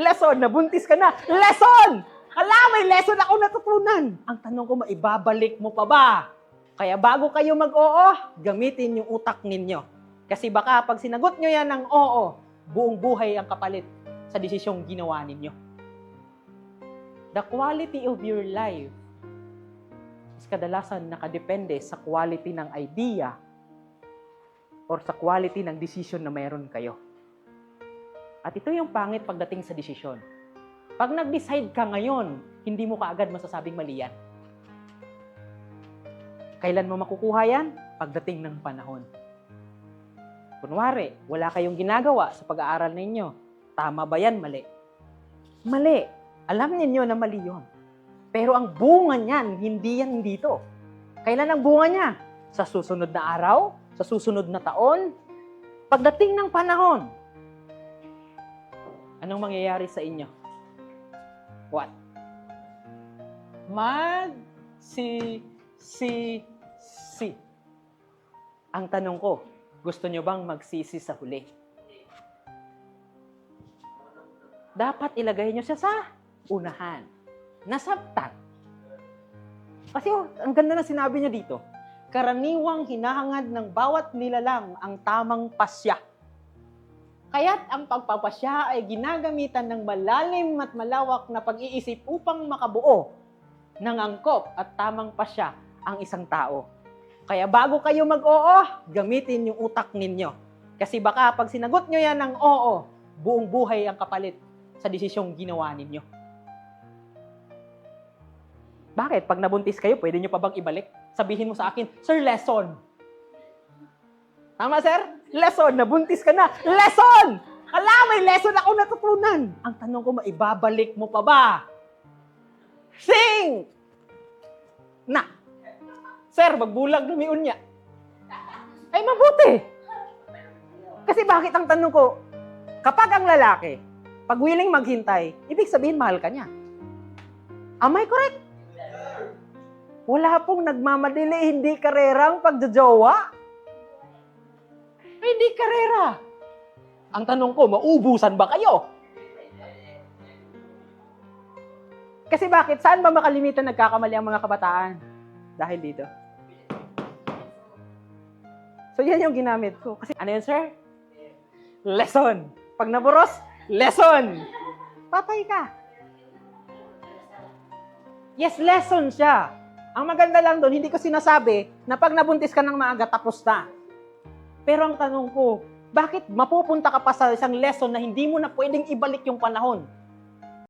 Lesson, nabuntis ka na. Lesson! Hala, may lesson ako natutunan. Ang tanong ko, maibabalik mo pa ba? Kaya bago kayo mag-oo, gamitin yung utak ninyo. Kasi baka pag sinagot nyo yan ng oo, buong buhay ang kapalit sa desisyong ginawa ninyo. The quality of your life is kadalasan nakadepende sa quality ng idea or sa quality ng decision na mayroon kayo. At ito yung pangit pagdating sa desisyon. Pag nag-decide ka ngayon, hindi mo kaagad masasabing mali yan. Kailan mo makukuha yan? Pagdating ng panahon. Kunwari, wala kayong ginagawa sa pag-aaral ninyo. Tama ba yan? Mali. Mali. Alam ninyo na mali yon. Pero ang bunga niyan, hindi yan dito. Kailan ang bunga niya? Sa susunod na araw? Sa susunod na taon? Pagdating ng panahon, anong mangyayari sa inyo? What? Mag si si si. Ang tanong ko, gusto nyo bang magsisi sa huli? Dapat ilagay nyo siya sa unahan. Nasabtan. Kasi oh, ang ganda na sinabi niya dito. Karaniwang hinahangad ng bawat nilalang ang tamang pasya. Kaya't ang pagpapasya ay ginagamitan ng malalim at malawak na pag-iisip upang makabuo ng angkop at tamang pasya ang isang tao. Kaya bago kayo mag-oo, gamitin yung utak ninyo. Kasi baka pag sinagot nyo yan ng oo, buong buhay ang kapalit sa desisyong ginawa ninyo. Bakit? Pag nabuntis kayo, pwede nyo pa bang ibalik? Sabihin mo sa akin, Sir, lesson. Tama, sir? Lesson, nabuntis ka na. Lesson! Hala, may lesson ako natutunan. Ang tanong ko, maibabalik mo pa ba? Sing! Na. Sir, magbulag na may unya. Ay, mabuti. Kasi bakit ang tanong ko, kapag ang lalaki, pag willing maghintay, ibig sabihin mahal ka niya. Am I correct? Wala pong nagmamadali, hindi karerang pagjajowa. Hindi karera. Ang tanong ko, maubusan ba kayo? Kasi bakit? Saan ba makalimitan nagkakamali ang mga kabataan? Dahil dito. So yan yung ginamit ko. Kasi ano yun, sir? Lesson. Pag naburos, lesson. Patay ka. Yes, lesson siya. Ang maganda lang doon, hindi ko sinasabi na pag nabuntis ka ng maaga, tapos na. Pero ang tanong ko, bakit mapupunta ka pa sa isang lesson na hindi mo na pwedeng ibalik yung panahon?